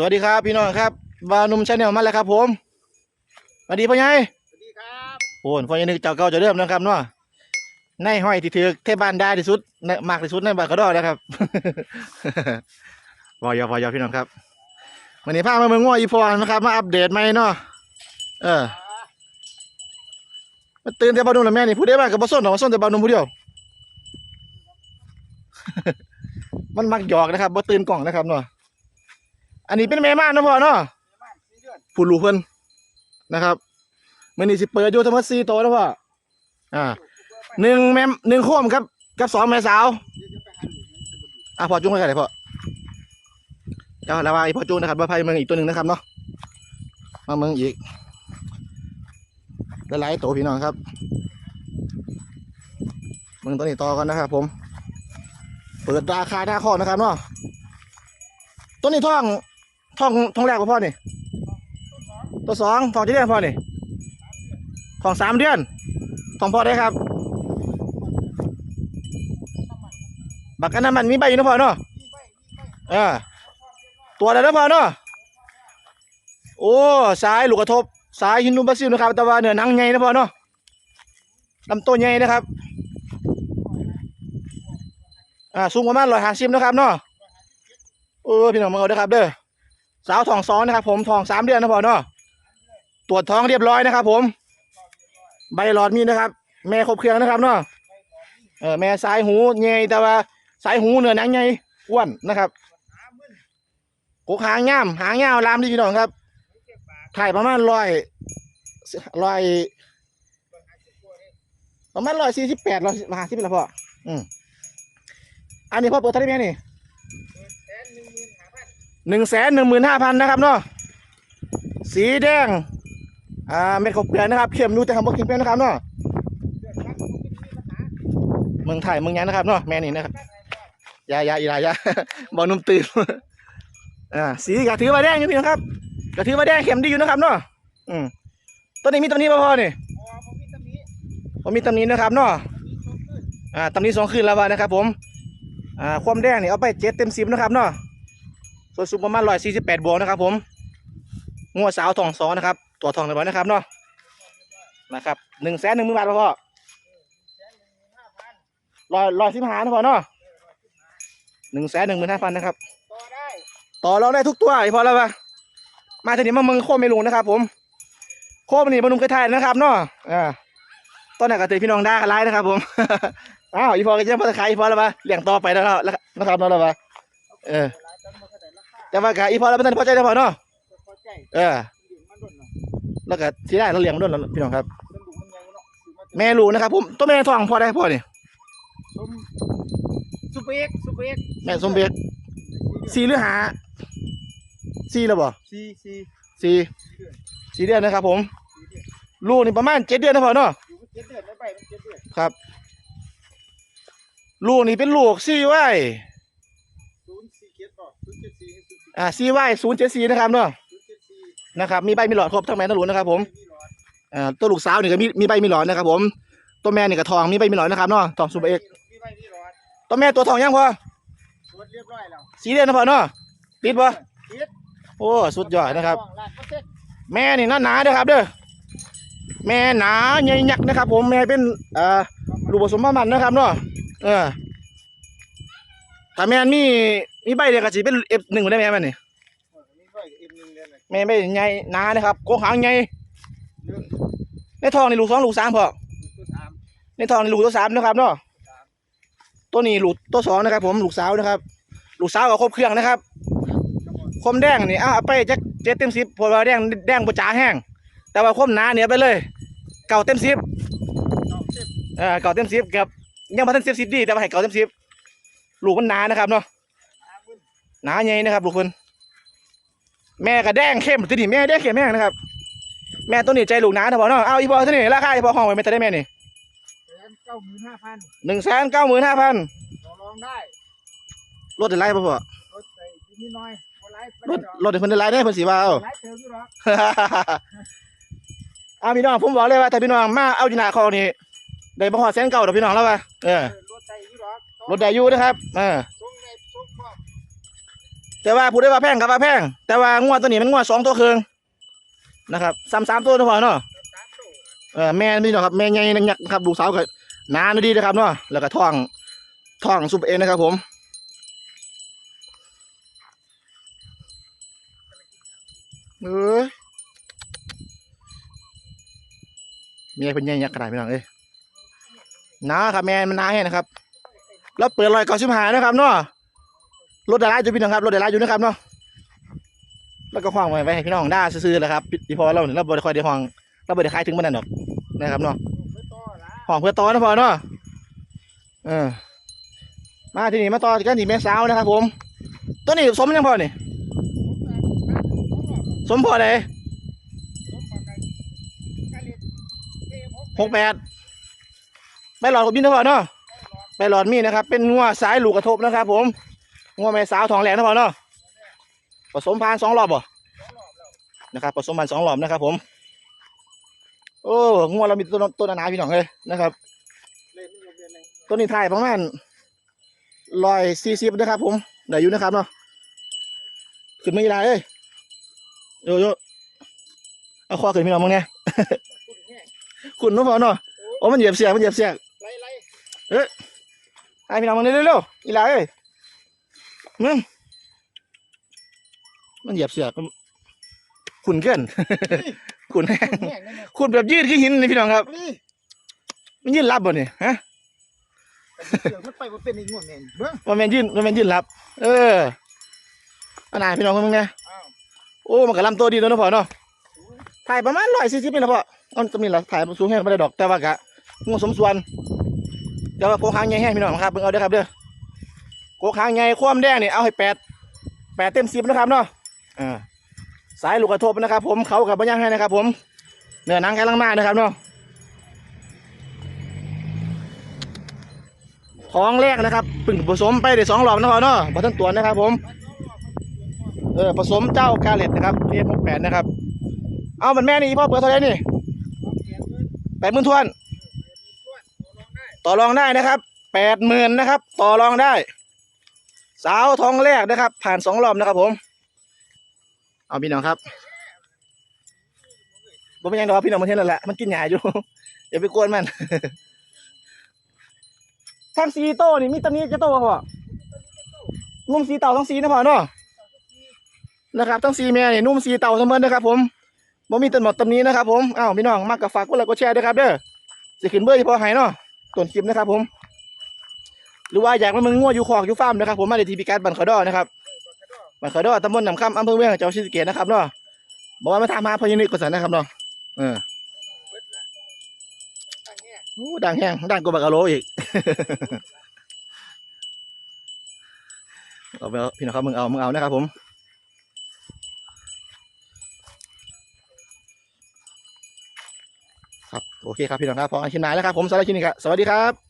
สวัสดีครับพี่น้องครับบาวหนุ่มชาแนลมาแล้วครับ ผมสวัสดีพ่อใหญ่สวัสดีครับโอ้ยพ่อใหญ่นึกเจ้าเก่าเจะเริ่าเริ่มนะครับเนาะในห้อยที่ถือเทบ้านได้ที่สุดในมากที่สุดในบานกระดอนะครับวอยอวอยอพี่น้องครับวันนี้พามาเมืองง่วอีพอนะครับ มาอัปเดตใหม่เนาะเออมาตื่นแต่บาวหนุ่มแล้วแม่นี่พูดได้บ้างกับบาวส้นหรอกบาวส้นแต่บาวหนุ่มผู้เดียวมันมักหยอกนะครับบ่ตื่นกล่องนะครับเนาะ อันนี้เป็นแม่ม่านนะพ่อเนาะบ้านสี่เดือนผู้ลูกเพิ่นนะครับมื้อนี้สิเปิดอยู่ทั้งหมด4โตวแล้วพ่ออ่าหนึ่งแม่หนึ่งโคมครับกับสองแม่สาวอะพ่อจุ้งให้กันเลยพ่อเจ้าละว่าอีพ่อจุ้งนะครับว่าไพ่เมืองอีกตัวหนึ่งนะครับเนาะมาเมืองอีกหลายๆตัวพี่น้องครับเมืองตัวนี้ต่อกันนะครับผมเปิดราคาหน้าข้อนะครับเนาะตัวนี้ท่อง ท่องท่องแรกป่ะพ่อนี่ตัวสองทองจะเดือนพ่อนี่ทองสามเดือนทองพ่อได้ครับ บักกันน้ำมันมีใบอยู่นะพ่อเนาะเออตัวอะไรนะพ่อเนาะโอ้สายลูกกระทบสายฮินดูบาซิลนะครับแต่ว่าเนื้อหนังใหญ่นะพ่อเนาะลำตัวใหญ่นะครับอ่าสูงประมาณร้อยห้าสิบนะครับเนาะเออพี่น้องมาเอาเด้ครับเด้อ สาวทองสองนะครับ ผมทองสามเดือนนะพ่อเนาะตรวจท้องเรียบร้อยนะครับ ผม ใบหลอดมีนะครับ แม่ครบเครื่องนะครับเนาะเออแม่สายหูใหญ่แต่ว่าสายหูเหนือหนังใหญ่อ้วนนะครับหามื่นกกหางง่าม หางยาวลามดีพี่น้องครับ ถ่ายประมาณร้อยร้อยประมาณร้อยสี่สิบแปดร้อยห้าสิบและพ่ออืมอันนี้พ่อเปิดเท่าไหร่แม่นี่ หนึ่งหมื่นห้าพันหนึ่งแสนหนึ่งหมื่นห้าพันนะครับเนาะสีแดงอ่าเม็ดข้าวเปลือกนะครับเข้มดูแต่คำว่าเข้มเปรี้ยวนะครับเนาะเดือนละมันก็มีปัญหาเมืองไทยเมืองยังนะครับเนาะแม่นี่นะครับบ้านไหนบ้างอยาอยาอีหลายอยาบอกหนุ่มตื่นอ่าสีกระถือว่าแดงอยู่พี่น้องครับกระถือว่าแดงเข้มดีอยู่นะครับเนาะอืมต้นนี้มีต้นนี้ป่ะพ่อนี่พอผมมีตำหนิผมมีต้นนี้นะครับเนาะมีชมขึ้นอ่าตำนี้สองคืนแล้ววะนะครับ ผมอ่าความแดงนี่เอาไปเจ็ดเต็มสิบนะครับเนาะ ส่วนสูงประมาณร้อยสี่สิบแปดบวกนะครับ ผมงัวสาวทองสองนะครับ ตัวทองเรียบร้อยนะครับเนาะนะครับหนึ่งแสนหนึ่งหมื่นบาทพ่อแสนหนึ่งหมื่นห้าพันร้อยร้อยสิบห้านะพ่อเนาะหนึ่งแสนหนึ่งหมื่นห้าพันนะครับ ต่อได้ต่อรองได้ทุกตัวไอ้พอแล้วปะมาทีนี้มาเมืองโคมไม่ลุงนะครับ ผมโคมนี่บรรลุงกระทายนะครับเนาะอ่าตอนไหนก็เตือพี่น้องได่ากันไล่นะครับ ผมอ้าวอีพอก็จะมาตะไคร้อีพอแล้วปะเลี้ยงต่อไปแล้วนะแล้วนะครับเนาะแล้วปะเออ แต่ว่ากะอีพอแล้วเป็นพอใจได้พอเนาะพอใจเออเลี้ยงมันโดนเนาะแล้วก็ที่ได้เราเลี้ยงมันด้วยแล้วพี่น้องครับมันดูมันใหญ่เนาะซื้อมาแม่ลูกนะครับผมตัวแม่ทองพอได้พอนี่สมซุปเปอร์เอ็กซ์ซุปเปอร์เอ็กซ์แม่สมเบ็ดสี่หรือหาสี่แล้วบ่สี่สี่สี่สี่เดือนสี่เดือนนะครับ ผมสี่เดือนลูกนี่ประมาณเจ็ดเดือนนะพอเนาะอยู่มันเจ็ดเดือนไม่ไปมันเจ็ดเดือนครับ ลูกนี่เป็นลูกซี่ไว้ ศูนย์สี่เจ็ดต่อศูนย์เจ็ดสี่ศูนย์สี่ อ่าซี่ไว้ศูนย์เจ็ดสี่นะครับเนาะศูนย์เจ็ดสี่นะครับ มีใบมีหลอดครบทั้งแม่ทั้งลูกนะครับ ผมมีหลอดอ่าตัวลูกสาวนี่ก็มีมีใบมีหลอดนะครับ ผม ตัวแม่นี่ก็ทองมีใบมีหลอดนะครับเนาะทองสุเปอร์เอกมีใบมีหลอดตัวแม่ตัวทองยังพอตรวจเรียบร้อยแล้วสีเดือนนะพอเนาะติดบ่ติดโอ้สุดยอดนะครับ ล้านเปอร์เซ็นต์แม่นี่หนาหนาๆเด้อครับเด้อแม่หนาใหญ่ยักษ์นะครับ ผมแม่เป็นเอ่อลูกผสมประมันนะครับเนาะเออถ้าแม่นมีมีใบเดียวก็สิเป็นเอฟหนึ่งได้แม่มันนี่เออมีใบเอ็มหนึ่งเดือนเลยแม่ใบใหญ่หนานะครับโกงหางใหญ่เรื่องในท้องนี่ลูกสองลูกสามพอตัวสามในท้องนี่ลูกตัวสามนะครับเนาะตัวนี้ลูกตัวสองนะครับ ผมลูกสาวนะครับ ลูกสาวกับครบเครื่องนะครับคมแดงนี่เอาเอาไปจักเจ็ดเต็มสิบเพราะว่าแดงแดงบ่จ๋าแห้ง แต่ว่าคมหนาเนี่ยไปเลย เก่าเต็มสิบสองสิบเออเก่าเต็มสิบกับยังบ่ทันสิบสิบดีแต่ว่าให้เก่าเต็มสิบลูกมันหนานะครับเนาะห้า หมื่นหนาใหญ่นะครับลูกคน แม่ก็แดงเข้มตัวนี้แม่แดงเข้มแห้งนะครับ แม่ตัวนี้ใจลูกหนานะพ่อเนาะเอาอีพอตัวนี้ราคาอีพอห้องไว้ไม่ได้แม่นี่แสนเก้าหมื่นห้าพันหนึ่งแสนเก้าหมื่นห้าพันต่อรองได้รถได้ไรป่ะพ่อรถใส่นิดหน่อยบ่ไล่รถรถได้เพิ่นได้ไรได้เพิ่นสิว่าเอาไล่เติมอยู่หรอกเอาพี่น้องผมบอกเลยว่าถ้าพี่น้องมาเอาอยู่หน้าคอนี่ได้บ่ฮอดแสนเก่าดอกพี่น้องแล้วว่าเออเออรถใส่อยู่หรอกรถได้อยู่นะครับเออ ส่งในส่งพร้อม แต่ว่าผู้ได้ว่าแพงกับว่าแพง แต่ว่างวดตัวนี้มันงวดสองตัวครึ่งนะครับสามสามตัวนะพ่อเนาะเออแม่พี่น้องครับแม่ใหญ่นักยักษ์นะครับลูกสาวก็นาดีนะครับเนาะแล้วก็ท้องท้องซุปเองนนะครับผมเออมีเป็นใหญ่ยักษ์ขนาดพี่น้องเอ้ยหนาครับแม่มันหนาแห้นะครับ แล้วเปิดรอยเก่าชิมหายนะครับเนาะ รถดาราอยู่พี่น้องครับรถดาราอยู่นะครับเนาะแล้วก็ห้องไว้ไว้ให้พี่น้องด่าซื่อๆแหละครับพี่พอเราเนี่ยเราบริคอยได้ห้องเราบริคายถึงมันนั่นดอกนะครับเนาะเพื่อต่อละห้องเพื่อต่อนะพอเนาะเออมาที่นี่มาต่อกันที่แม่สาวนะครับ ผมตัวนี้สมยังพอนี่สมพอเลยหกแปดไปหลอดกับบินนะพอเนาะไปหลอดมีนะครับ เป็นงัวสายลูกกระทบนะครับ ผม งัวแม่สาวทองแหลงนะพ่อเนาะผสมพานสองรอบบ่นะครับผสมพานสองรอบนะครับ ผม โอ้งัวเรามีต้นต้นนาพี่น้องเลยนะครับต้นนี้ถ่ายประมาณร้อยสี่สิบนะครับ ผมได้อยู่นะครับเนาะขึ้นไม่ได้เอ้ยโยโยเอาคอขึ้นพี่น้องมึงเนี่ยคุณนู้นพอเนาะโอ้มันเหยียบเสียกมันเหยียบเสียกไล่ไล่ให้พี่น้องมึงเร็วๆอีหลาเอ้ย มึงมันเหยียบเสียกมันขุนเกินขุนแห้งแห้งได้ไหมขุนแบบยืดขึ้นหินเลยพี่น้องครับนี่มันยืดรับบ่เนี่ยฮะเดี๋ยวมันไปว่าเป็นอีกงวดแม่นเบิ้งมันเป็นยืนมันเป็นยืนรับ เอออันไหนพี่น้องคนมึงไงอ้าวโอ้ มันก็ลำตัวดีแล้วเนาะพ่อเนาะ ถ่ายประมาณร้อยสี่สิบนี่นะพ่ออันจะมีหลักถ่ายสูงแห้งไม่ได้ดอก แต่ว่ากะงูสมส่วนแต่ว่าโกคางใหญ่แห้งพี่น้องครับเบิ่งเอาเด้อครับเด้อ โกคางใหญ่ความแดงนี่เอาให้แปดแปดเต็มสิบนะครับเนาะอ่าสายลูกกระทบนะครับ ผมเขากับบัญญัติให้นะครับ ผมเนื้อหนังกำลังมานะครับเนาะท้องแรกนะครับเพึ่งผสมไปได้สองรอบนะพ่อเนาะบัทันตัวนะครับ ผมเออผสมเจ้ากาเล็ตนะครับเรียนหกแปดนะครับ เอามันแม่นี่พ่อเปิดเท่าไหร่นี่แปดหมื่นทวน ต่อรองได้นะครับแปดหมื่นนะครับ ต่อรองได้ สาวทองแรกนะครับ ผ่านสองรอบนะครับผม เอาพี่น้องครับผมเป็นยังดอกพี่น้องมันเห็นแล้วแหละมันกินหญ้าอยู่อย่าไปกวนมันทั้งสีโตวนี่มีตำหนี้จะโตวบ่พ่นุ่มสีเต่าทั้งสีนะพ่อเนาะนะครับทั้งสีแม่นี่นุ่มสีเต่าเสมอนะครับ ผมบ่มีต้นหมดต้นนี้นะครับ ผมอ้าวพี่น้องมากกับฝากกดไลค์กดแชร์ด้วยครับ เด้อสิขึ้นเบอร์ที่พอให้เนาะต้นคลิปนะครับผม หรือว่าอยากมาเมึงงัวอยู่คอกอยู่ฟาร์มนะครับผมมาเลยทีพิการบันเขาดอนะครับบันเขาดอตำบลหนำคำอำเภอเมืองจังหวัดศรีสะเกษนะครับเนาะบอกว่ามาถามหาพอยินิกสันนะครับเนาะเอออันเนี้ยโอ้ดังแห้งดังกว่าบักะโลอีกเอาไปพี่น้องครับมึงเอามึงเอานะครับผมครับโอเคครับพี่น้องครับพอกันคลิน้าแล้วครับผมสำหรับคลิปนี้ครับสวัสดีครับ